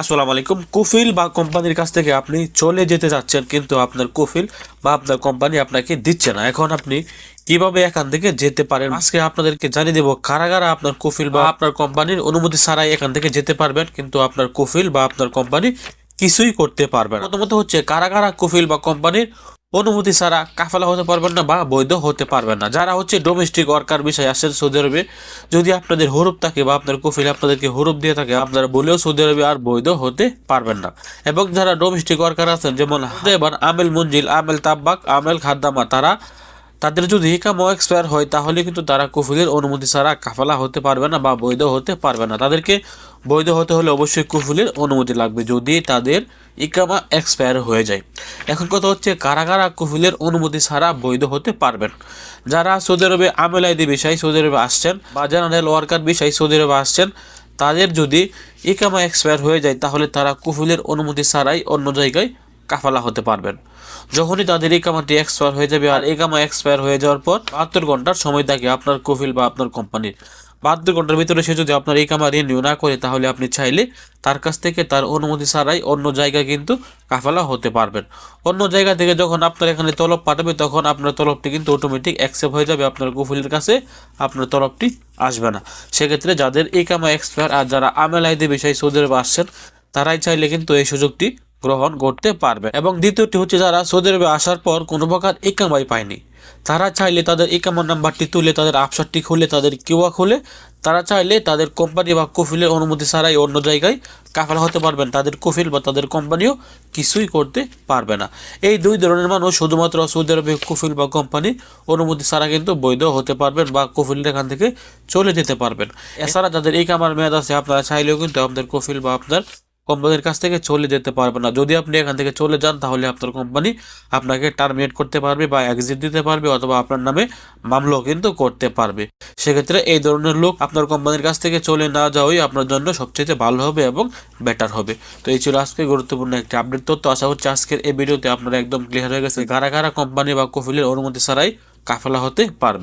আসসালামু আলাইকুম। কুফিল বা কোম্পানির কাছ থেকে আপনি চলে যেতে যাচ্ছেন কিন্তু আপনার কুফিল বা আপনার কোম্পানি আপনাকে দিচ্ছে না। এখন আপনি কীভাবে এখান থেকে যেতে পারেন? আজকে আপনাদেরকে জানিয়ে দেবো কারা কারা আপনার কুফিল বা আপনার কোম্পানির অনুমতি ছাড়াই এখান থেকে যেতে পারবেন, কিন্তু আপনার কুফিল বা আপনার কোম্পানি কিছুই করতে পারবেন প্রথমত হচ্ছে, কারাগারা কারা কুফিল বা কোম্পানির অনুমতি ছাড়া কাফালা হতে পারবেন না বা বৈধ হতে পারবেন না। যারা হচ্ছে ডোমেস্টিক ওয়ার্কার বিষয়ে আসেন সৌদি আরবে, যদি আপনাদের হরুপ থাকে বা আপনার কফিল আপনাদেরকে হরুপ দিয়ে থাকে, আপনারা বলেও সৌদি আরবে আর বৈধ হতে পারবেন না। এবং যারা ডোমেস্টিক ওয়ার্কার আছেন, যেমন এবার আমেল মঞ্জিল আমেল তাব্বাক, আমেল খাদ্দামা, তারা তাদের যদি হিকামো এক্সপায়ার হয়, তাহলে কিন্তু তারা কুফিলের অনুমতি ছাড়া কাফালা হতে পারবে না বা বৈধ হতে পারবে না। তাদেরকে বৈধ হতে হলে অবশ্যই কুফিলের অনুমতি লাগবে যদি তাদের ইকামা এক্সপায়ার হয়ে যায়। এখন কথা হচ্ছে, কারা কারা কুফিলের অনুমতি ছাড়া বৈধ হতে পারবেন? যারা সৌদি আরবে আমেল আইদি বিষয় সৌদি আরবে আসছেন বা জেনারেল ওয়ার্কার বিষয় সৌদি আরবে আসছেন, তাদের যদি ইকামা এক্সপায়ার হয়ে যায়, তাহলে তারা কুফিলের অনুমতি ছাড়াই অন্য জায়গায় কাফালা হতে পারবেন। যখনই তাদের ইকামাটি এক্সপায়ার হয়ে যাবে আর ইকামা এক্সপায়ার হয়ে যাওয়ার পর বাহাত্তর ঘণ্টার সময় থাকে আপনার কফিল বা আপনার কোম্পানির। বাহাত্তর ঘণ্টার ভিতরে সে যদি আপনার এই কামা রিনিউ না করে, তাহলে আপনি চাইলে তার কাছ থেকে তার অনুমতি ছাড়াই অন্য জায়গায় কিন্তু কাফালা হতে পারবেন। অন্য জায়গা থেকে যখন আপনার এখানে তলব পাঠাবে, তখন আপনার তলবটি কিন্তু অটোমেটিক অ্যাকসেপ্ট হয়ে যাবে, আপনার কফিলের কাছে আপনার তলবটি আসবে না। সেক্ষেত্রে যাদের এই কামা এক্সপায়ার আর যারা আমেল আইদি বিষয় সৌদি আরবে আসছেন, তারাই চাইলে কিন্তু এই সুযোগটি গ্রহণ করতে পারবে। এবং দ্বিতীয়টি হচ্ছে যারা সৌদি আরবে আসার পর কোনো প্রকার ইকামাই পায়নি, তারা চাইলে তাদের ইকামার নাম্বারটি তুলে, তাদের আপসারটি খুলে, তাদের কিউয়া খুলে, তারা চাইলে তাদের কোম্পানি বা কফিলের অনুমতি ছাড়াই অন্য জায়গায় কাফালা হতে পারবেন। তাদের কফিল বা তাদের কোম্পানিও কিছুই করতে পারবে না। এই দুই ধরনের মানুষ শুধুমাত্র সৌদি আরবে কফিল বা কোম্পানি অনুমতি ছাড়া কিন্তু বৈধ হতে পারবেন বা কফিলের এখান থেকে চলে যেতে পারবেন। এছাড়া যাদের এই কামার মেয়াদ আছে, আপনারা চাইলেও কিন্তু আপনাদের কফিল বা আপনার কোম্পানির কাছ থেকে চলে যেতে পারবে না। যদি আপনি এখান থেকে চলে যান, তাহলে আপনার কোম্পানি আপনাকে টার্মিনেট করতে পারবে বা এক্সিট দিতে পারবে অথবা আপনার নামে মামলাও কিন্তু করতে পারবে। সেক্ষেত্রে এই ধরনের লোক আপনার কোম্পানির কাছ থেকে চলে না যাওয়াই আপনার জন্য সবচেয়ে ভালো হবে এবং বেটার হবে। তো এই ছিল আজকে গুরুত্বপূর্ণ একটি আপডেট তথ্য। আশা করছি আজকের এই ভিডিওতে আপনারা একদম ক্লিয়ার হয়ে গেছে কারা কারা কোম্পানি বা কফিলের অনুমতি ছাড়াই কাফেলা হতে পারবে।